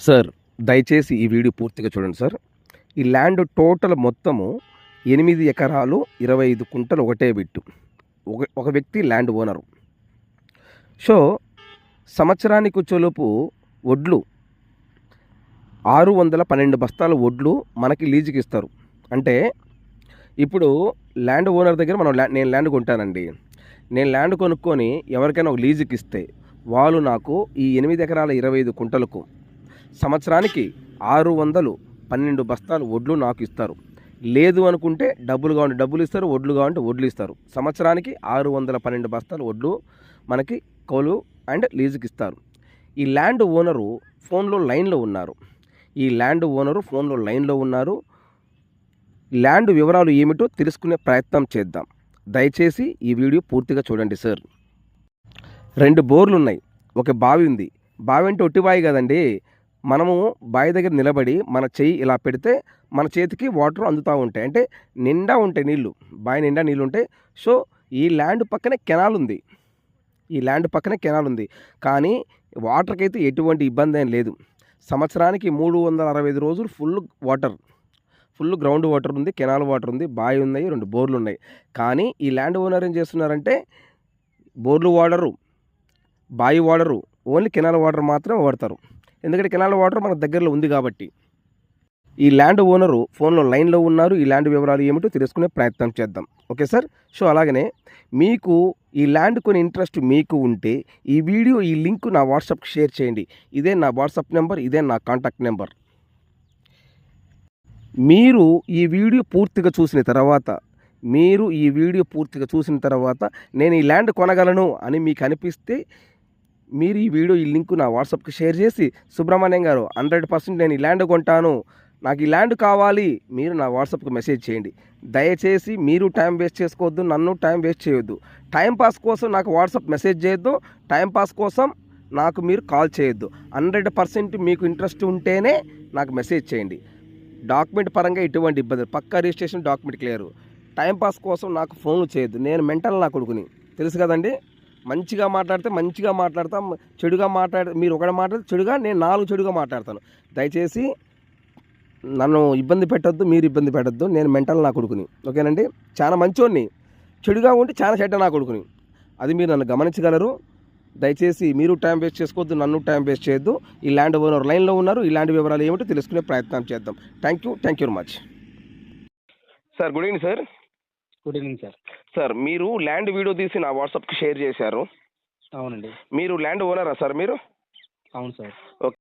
Sir దయచేసి ఈ video పూర్తిగా చూడండి సార్. ఈ ల్యాండ్ టోటల్ మొత్తము ఎనిమిది ఎకరాలు ఇరవై ఐదు కుంటలు ఒకటే బిట్టు. ఒక ఒక వ్యక్తి ల్యాండ్ ఓనరు. సో సంవత్సరానికి వచ్చేలోపు వడ్లు ఆరు వందల పన్నెండు బస్తాల వడ్లు మనకి లీజుకి ఇస్తారు. అంటే ఇప్పుడు ల్యాండ్ ఓనర్ దగ్గర మనం ల్యా- నేను ల్యాండ్ కొంటానండి. నేను ల్యాండ్ కొనుక్కొని ఎవరికైనా ఒక లీజుకి ఇస్తే వాళ్ళు నాకు ఈ ఎనిమిది ఎకరాల ఇరవై ఐదు కుంటలకు సంవత్సరానికి ఆరు వందలు పన్నెండు బస్తాలు వడ్లు నాకు ఇస్తారు. లేదు అనుకుంటే డబ్బులు కావాలంటే డబ్బులు ఇస్తారు వడ్లు కావాలంటే వడ్లు ఇస్తారు. సంవత్సరానికి ఆరు వందల పన్నెండు బస్తాలు వడ్లు మనకి కౌలు అండ్ లీజుకి ఇస్తారు. ఈ ల్యాండ్ ఓనరు ఫోన్లో లైన్లో ఉన్నారు. ఈ ల్యాండ్ ఓనరు ఫోన్లో లైన్లో ఉన్నారు. ల్యాండ్ వివరాలు ఏమిటో తెలుసుకునే ప్రయత్నం చేద్దాం. దయచేసి ఈ వీడియో పూర్తిగా చూడండి సార్. రెండు బోర్లు ఉన్నాయి ఒక బావి ఉంది. బావి అంటే ఒట్టిబావి కదండి. మనము బావి దగ్గర నిలబడి మన చెయ్యి ఇలా పెడితే మన చేతికి వాటర్ అందుతూ ఉంటాయి. అంటే నిండా ఉంటాయి నీళ్ళు బావి నిండా నీళ్ళు ఉంటాయి. సో ఈ ల్యాండ్ పక్కనే కెనాల్ ఉంది. ఈ ల్యాండ్ పక్కనే కెనాల్ ఉంది. కానీ వాటర్కి అయితే ఎటువంటి ఇబ్బంది ఏం లేదు. సంవత్సరానికి మూడు వందల అరవై ఐదు రోజులు full water. Full ground water ఉంది కెనాల్ వాటర్ ఉంది బావి ఉన్నాయి రెండు బోర్లు ఉన్నాయి. కానీ ఈ ల్యాండ్ ఓనర్ ఏం చేస్తున్నారంటే బోర్లు వాడరు బావి వాడరు. ఓన్లీ కెనాల్ వాటర్ మాత్రమే వాడతారు. ఎందుకంటే కెనాల్ వాటర్ మన దగ్గరలో ఉంది కాబట్టి. ఈ ల్యాండ్ ఓనరు ఫోన్లో లైన్లో ఉన్నారు. ఈ ల్యాండ్ వివరాలు ఏమిటో తెలుసుకునే ప్రయత్నం చేద్దాం. Okay sir? సో అలాగనే మీకు ఈ ల్యాండ్ కొని ఇంట్రెస్ట్ మీకు ఉంటే ఈ వీడియో ఈ లింక్ నా వాట్సాప్కి షేర్ చేయండి. ఇదే నా వాట్సాప్ నెంబర్ ఇదే నా కాంటాక్ట్ నెంబర్. మీరు ఈ వీడియో పూర్తిగా చూసిన తర్వాత మీరు ఈ వీడియో పూర్తిగా చూసిన తర్వాత నేను ఈ ల్యాండ్ కొనగలను అని మీకు అనిపిస్తే మీరు ఈ వీడియో ఈ లింక్ నా వాట్సాప్కి షేర్ చేసి సుబ్రహ్మణ్యం గారు హండ్రెడ్ పర్సెంట్ నేను ఈ ల్యాండ్ కొంటాను. నాకు ఈ ల్యాండ్ కావాలి. మీరు నా వాట్సాప్కి మెసేజ్ చేయండి. దయచేసి మీరు టైం వేస్ట్ చేసుకోవద్దు నన్ను టైం వేస్ట్ చేయొద్దు. టైంపాస్ కోసం నాకు వాట్సాప్ మెసేజ్ చేయొద్దు. టైంపాస్ కోసం నాకు మీరు కాల్ చేయొద్దు. హండ్రెడ్ పర్సెంట్ మీకు ఇంట్రెస్ట్ ఉంటేనే నాకు మెసేజ్ చేయండి. డాక్యుమెంట్ పరంగా ఇటువంటి ఇబ్బంది పక్కా రిజిస్ట్రేషన్ డాక్యుమెంట్ క్లియర్. టైంపాస్ కోసం నాకు ఫోన్లు చేయొద్దు. నేను మెంటల్ నా కొడుకుని. తెలుసు కదండి? మంచిగా మాట్లాడితే మంచిగా మాట్లాడతాం చెడుగా మాట్లాడితే మీరు ఒకటి మాట్లాడితే చెడుగా నేను నాలుగు చెడుగా మాట్లాడతాను. దయచేసి నన్ను ఇబ్బంది పెట్టొద్దు మీరు ఇబ్బంది పెట్టొద్దు నేను మెంటల్ నా కొడుకుని. ఓకేనండి? చాలా మంచోడిని చెడుగా ఉంటే చాలా చెడ్డ నా కొడుకుని. అది మీరు నన్ను గమనించగలరు. దయచేసి మీరు టైం వేస్ట్ చేసుకోవద్దు నన్ను టైం వేస్ట్ చేయొద్దు. ఈ ల్యాండ్ ఓనర్ లైన్లో ఉన్నారు ఈ ల్యాండ్ వివరాలు ఏమిటో తెలుసుకునే ప్రయత్నం చేద్దాం. Thank you thank you much. Sir good evening sir. Good evening sir. Sir మీరు ల్యాండ్ వీడియో తీసి నా వాట్సాప్కి షేర్ చేశారు. అవునండి. మీరు ల్యాండ్ ఓనరా సార్ మీరు? అవును సార్. ఓకే.